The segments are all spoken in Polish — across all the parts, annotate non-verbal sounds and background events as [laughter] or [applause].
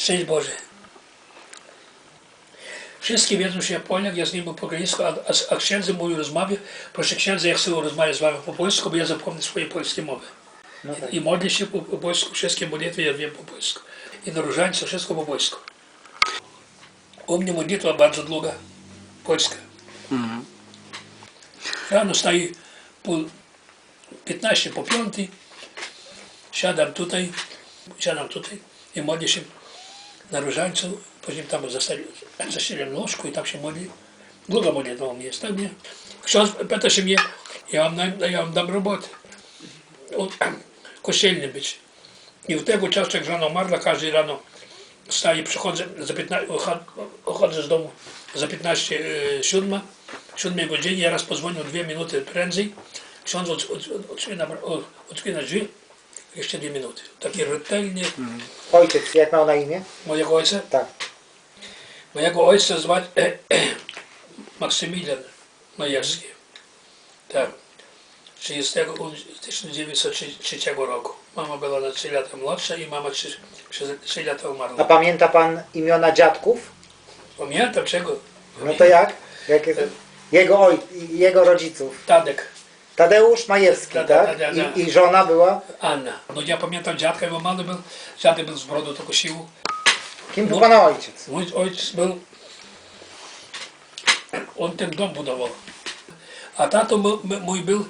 Szczęść Boże. Wszyscy wiedzą, że ja ja z nim po ukraińsku, a, a, a księdzem mówię rozmawiam. Proszę księdza, ja chcę rozmawiać z wami po polsku, bo ja zapomnę swoje polskie mowy. No tak. I modlę się po, po polsku, wszystkie modlitwy ja wiem po polsku. I na różańcu wszystko po polsku. U mnie modlitwa bardzo długa, polska. Rano staję po 15 po 5, siadam tutaj, siadam tutaj i modlę się na Różańcu, później tam zastali, zasiedli łóżku i tam się modli. Długo modlitwą mnie jest, tak nie? Ksiądz pyta się mnie, ja wam, dam, ja wam dam robotę. [clears throat] Kościelny być. I w tego czasu, jak żona umarła, każdy rano wstaję, przychodzę, za 15, chodzę z domu za 15, 7, 7 godziny, ja raz pozwonił dwie minuty prędzej, ksiądz od, od, od, od, od, od, od, od, od, od drzwi, jeszcze dwie minuty. Taki rzetelny, Ojciec, jak miał na imię? mojego ojca, Tak. mojego ojca zwać [clears throat] Maksymilian Majewski. Tak. 30, 1903 roku. Mama była na 3 lata młodsza i mama 3, 3 lata A umarła. pamięta pan imiona dziadków? Pamiętam czego? No to jak? jak jest? Jego, oj, jego rodziców. Tadek, Tadeusz Majewski, Tak, tak? I, I żona była? Anna. No ja pamiętam dziadka, bo mały był. Dziadek był z brodu tylko siłu. Kim był pana ojciec? Mój ojciec był, on ten dom budował. A tato mój był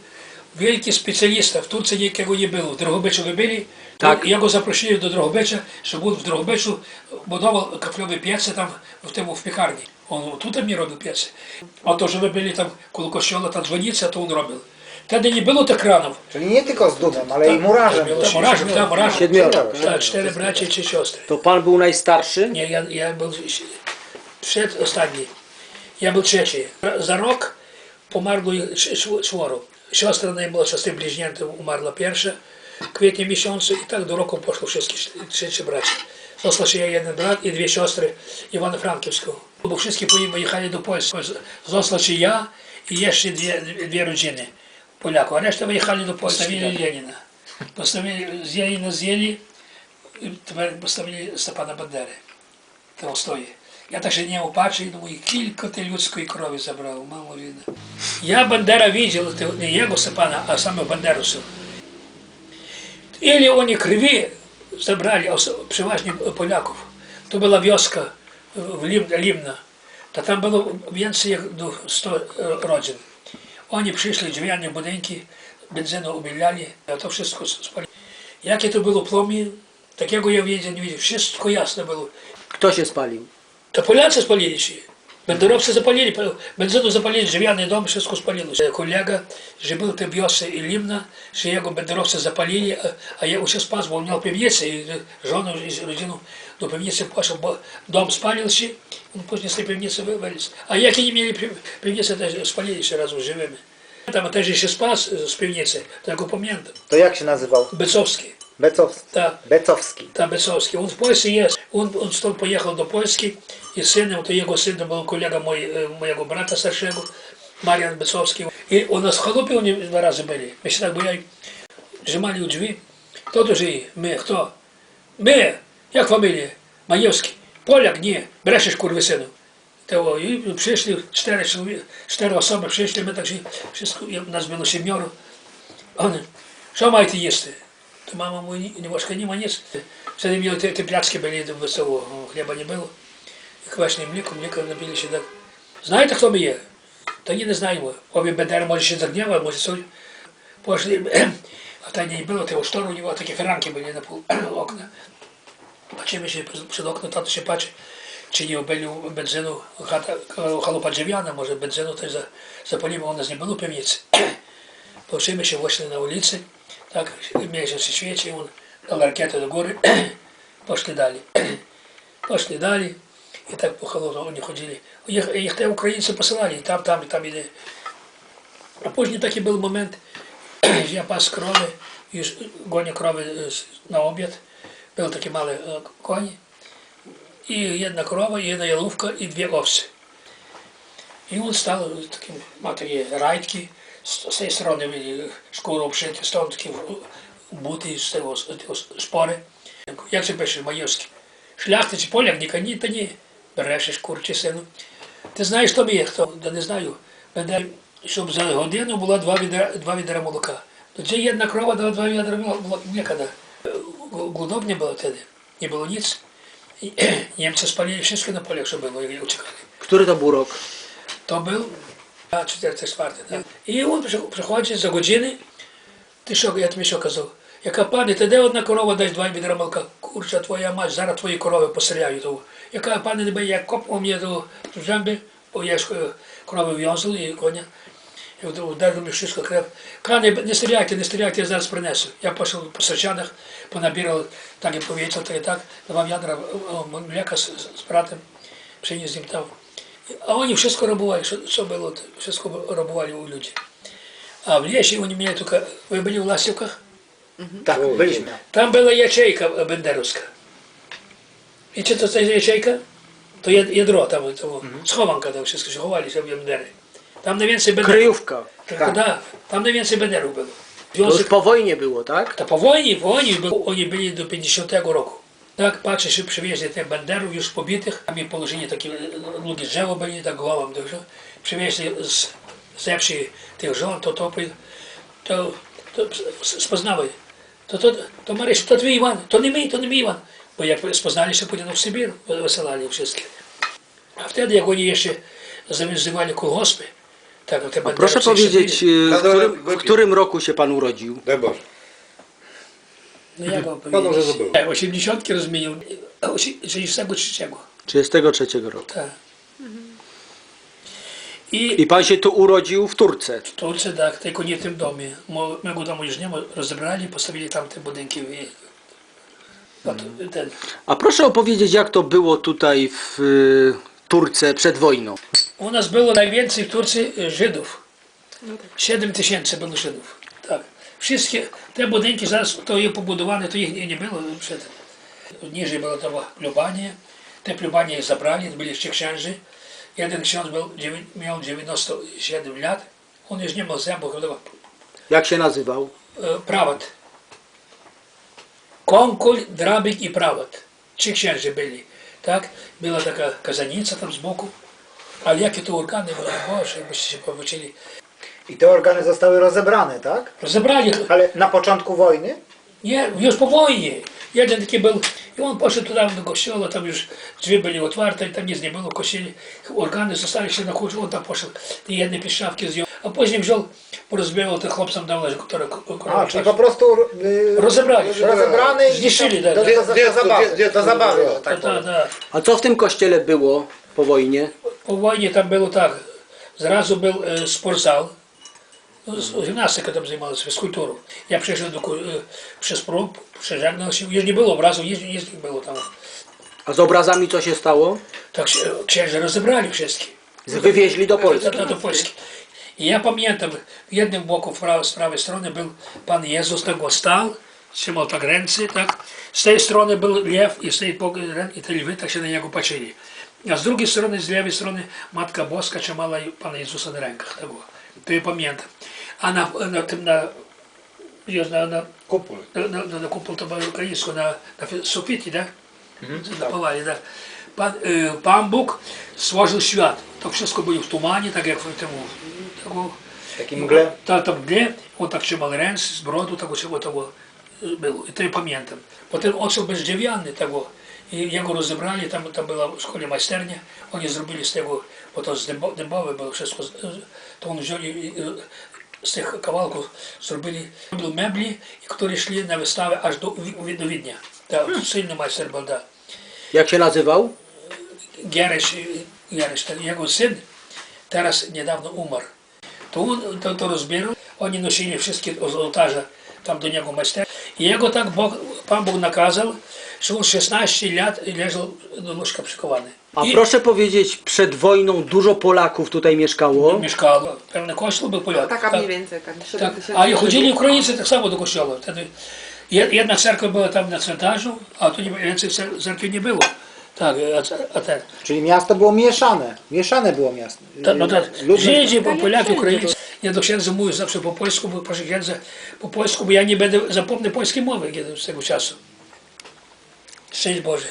wielki specjalista. W Turcji nikogo nie było. W Drogobyczu wy byli. Tak. Ja go zaprosili do Drogobycza, żeby on w Drogobyczu budował kaflowe piece tam w tym w piekarni. On tutaj mi robił piece. A to, że wy byli tam koło kościoła, ta dzwonica, to on robił. Wtedy nie było tych kranów. Czyli nie tylko z dumem, ale i murarzem. Tak, murarzem, tak, murarzem. Siedmioro. Tak, cztery bracia i trzy siostry. To pan był najstarszy? Nie, ja, ja był przedostatni. Ja był trzeci. Za rok pomarło ich czworo. Siostra najmłodsza z tym bliźniętym umarła pierwsza w kwietniu miesiącu i tak do roku poszło wszystkie trzy, trzy bracia. Został się jeden brat i dwie siostry Ivano-Frankivską. Bo wszystkie pojechali do Polski. Został się ja i jeszcze dwie, dwie rodziny поляков. Они что выехали до поставили Ленина. Поставили, з съели, тепер поставили Степана Бандери, Толстої. Я так же не убачив, думаю, кілько ти людської крові забрав, мало війна. Я Бандера видел, не його Степана, а саме Бандерусу. Или вони криві забрали, переважно поляков. То була вёска е, в Лівна, Та там було в як до 100 е, родин. Oni przyszli, drzwiane budynki, benzyną ubielali, a to wszystko spali. Jakie to było płomię, takiego ja wiedział, nie wiedział. Wszystko jasne było. Kto się spalił? To Polacy spalili się. Бендеровцы запалили, бензину запалили, живяный дом, шеску спалили. Коллега, жил ты бьется и лимна, что его бендеровцы запалили, а я уже спас, бо у меня певница, и жену, и родину ну, до певницы пошел, дом спалился, ну, он после певницы вывалился. А як и не имели певницы, это спалили все разом живыми. Там теж ще спас з півниці, так пам'ятаю. То як ще називав? Бецовський. Becow... Ta, Becowski. Ta Becowski. On w Polsce jest. On, on stąd pojechał do Polski i synem, to jego synem był kolega moj, e, mojego brata starszego, Marian Becowski. I u nas w oni dwa razy byli. My się tak bojali, żymali u drzwi. Kto tu żyje? My. Kto? My. Jak familia? Majewski. Polak? Nie. Breszysz kurwy synu. Tego. I przyszli cztery, cztery osoby, przyszli, my tak się, wszystko, nas było siedmioro. On, co majty jesteś? что мама мой немножко не манец. Вtedy мне вот эти пляцки были до высоко, хлеба не було. И квашне млеко, млеко набили сюда. Знаєте, хто ми є? Та ні, не знаємо. Обі БДР, може, ще загняли, може, соль. Пошли, [clears throat] а та не було, того штору у нього, такі ранки були на пол [clears throat] окна. Бачимо, ще під окна, тато ще бачить, чи не обелю бензину, хата, э, халупа джив'яна, може, бензину теж запалів, у нас не було півниці. Бачимо, ще вийшли на вулиці. Так, місяці свічі, він дав ракети до гори, [clears throat] пошли далі. [clears throat] пошли далі. І так по холоду вони ходили. Їх, їх те українці посилали, і там, там, і там іде. А потім такий був момент, [clears throat] я пас крови, і гоня крови е, на обід. Були такі малі е, коні. І одна крова, і одна яловка, і дві овси. І він став таким, мав такі з цієї сторони э, шкуру обшити, стонки э, бути з цього шпори. Як це пише Майовський? Шляхтиці поляк, ніка ні, та ні. Береш шкурчі сину. Ти знаєш тобі, хто да не знаю. Мене, щоб за годину було два відра, два відра молока. Тоді одна крова дала два відра молока. Е, Гудоб не було тоді, не було ніц. Німці спалили все на полях, що було, і утекали. Который это бурок? То був rok? To był a, 44, tak. I on przychodzi za godziny, ty що, я тобі що казав? Яка пані, ти де одна корова дасть два відра молока? Курча твоя мать, зараз твої корови постріляю. То. Яка пані не я копав мені до жамби, бо я ж е, корови в'язав і коня. І ударив мені wszystko крев. Кане, не стріляйте, не стріляйте, я зараз принесу. Я пішов по сачанах, понабирав, так і повітря, так і так, давав ядра мляка з, братом, przyniósł im tam. A oni wszystko robowali, co, co było, to wszystko robowali u ludzi. A w lesie oni mieli tylko, wy byli w Lasівкach? Tak, byliśmy. Tam była ячейка бендерівська. І чи то це ячейка? То є ядро там, того, схованка там wszystko, що ховалися в Бендери. Там найвwięcej бендерів. Kryjówka. Так, да, там najwięcej бендерів було. To już Związek, po wojnie było, tak? та по війні, по війні бу- вони були до 50-го року. Так, patrzę, że przywieźli tych banderów już pobitych, tam i położeni takie ludzie drzewo byli, tak głową dobrze. Przywieźli z, ze wsi tych żon, to to, pri- to, to spoznały. To, to, to Maryś, to twój Iwan, to nie my, to nie my Iwan. Bo jak spoznali się, później w Sybir, wysyłali wszystkich. A wtedy, jak oni jeszcze zawiązywali kolgospy, tak, te A proszę banderowcy powiedzieć, siedzieli. e, w którym, w którym roku się pan urodził? Дай Боже. No jak wam Panu powiedzieć? że zabył. Nie, 80 rozmienił, 63. 33 roku. Tak. I I pan się tu urodził w Turce. w Turcji, tak, tylko nie w tym domie. Mo- Mego domu już nie ma, rozebrali, postawili tam te budynki. I, no to ten, A proszę opowiedzieć, jak to było tutaj w e, Turce przed wojną. u nas było najwięcej w Turcji Żydów. 7 tysięcy było Żydów. Tak. Wszystkie te budynki zaraz to je pobudowane, to ich nie, nie było przed. Niżej było to plubanie. Te plubanie zabrali, byli jeszcze księży. Jeden ksiądz był, miał 97 lat. On już nie miał zębów, Jak się nazywał? e, prawat. Konkul, drabik i prawat. Trzy księży byli. Tak? Była taka kazanica tam z boku. Ale jakie to organy były, Boże, jakbyście się powrócili. I te organy zostały rozebrane, tak? Rozebrali, Ale na początku wojny? nie, już po wojnie. Jeden taki był, i on poszedł tam do kościoła, tam już drzwi byli otwarte, tam nic nie było kościele. Organy zostali się na kurzu, on tam poszedł, te jedne pieszczawki zdjął. A później wziął, porozbierał tych chłopcom dał, które A, czyli po prostu y, Rozebrali. rozebrany i Zniszczyli, tak. do, do, do, do, zabawy. Do zabawy, o, Tak, tak tak, powiem. tak. A co w tym kościele było po wojnie? Po wojnie tam było tak, zrazu był e, sportzal, no, gimnastyką tam zajmować, fizkulturą. Ja przeszedł do, e, przez próg, przeżegnał się, już nie było obrazu, nic, nie było tam. A z obrazami co się stało? Tak księża rozebrali wszystkie. Wywieźli do Polski. Do, Polski. I ja pamiętam, w jednym boku w prawej, z prawej strony był Pan Jezus, tak go stał, trzymał tak ręce, tak. Z tej strony był lew i z tej i te lwy tak się na niego patrzyli. A z drugiej strony, z lewej strony Matka Boska trzymała Pana Jezusa na rękach. Tak. Ty pamiętam. A na, na tym na wiesz, na, na, kupol. Na, na, na, na kupol to było ukraińsko, na, na suficie, tak? Mhm. Tak. Zapawali, tak. Pan, y, Pan Bóg stworzył świat. To wszystko było w tumanie, tak jak w tym tego, Takiej mgle? Ta, ta mgle, on tak trzymał ręce z brodu, tego czego tego y, było. I to ja pamiętam. Potem odszedł bez dziewiany tego. Była w szkole majsternia, oni zrobili z tego, bo to z dębo- dębowe było wszystko, z- to on wziął i, i, z tych kawałków zrobili były mebli, które szli na wystawę aż do, Wi- do Widnia. Tak, silny majster był, da. Jak się nazywał? Gieresz, Gieresz, ten jego syn, teraz niedawno umarł. To on to, to rozbierał, oni nosili wszystkie z ołtarza tam do niego majster. I jego tak Bóg, Pan Bóg nakazał, że on 16 lat leżał do łóżka przykowany. A I proszę powiedzieć, przed wojną dużo Polaków tutaj mieszkało. mieszkał, pewny kościół był Polak. Taka mniej więcej, tak, 7 Tak, tysięcy. a i chodzili Ukraińcy tak samo do kościoła. Wtedy jed- jedna cerkwa była tam na cmentarzu, a tu nie, więcej cer- cerkwi nie było. Tak, a, a ten. Czyli miasto było mieszane. Mieszane było miasto. Ta, no tak, Ludność- Żydzi, Polacy, Ukraińcy. Ja do księdza mówię zawsze po polsku, bo proszę księdza po polsku, bo ja nie będę zapomnę polskiej mowy kiedy z tego czasu. Szczęść Boże.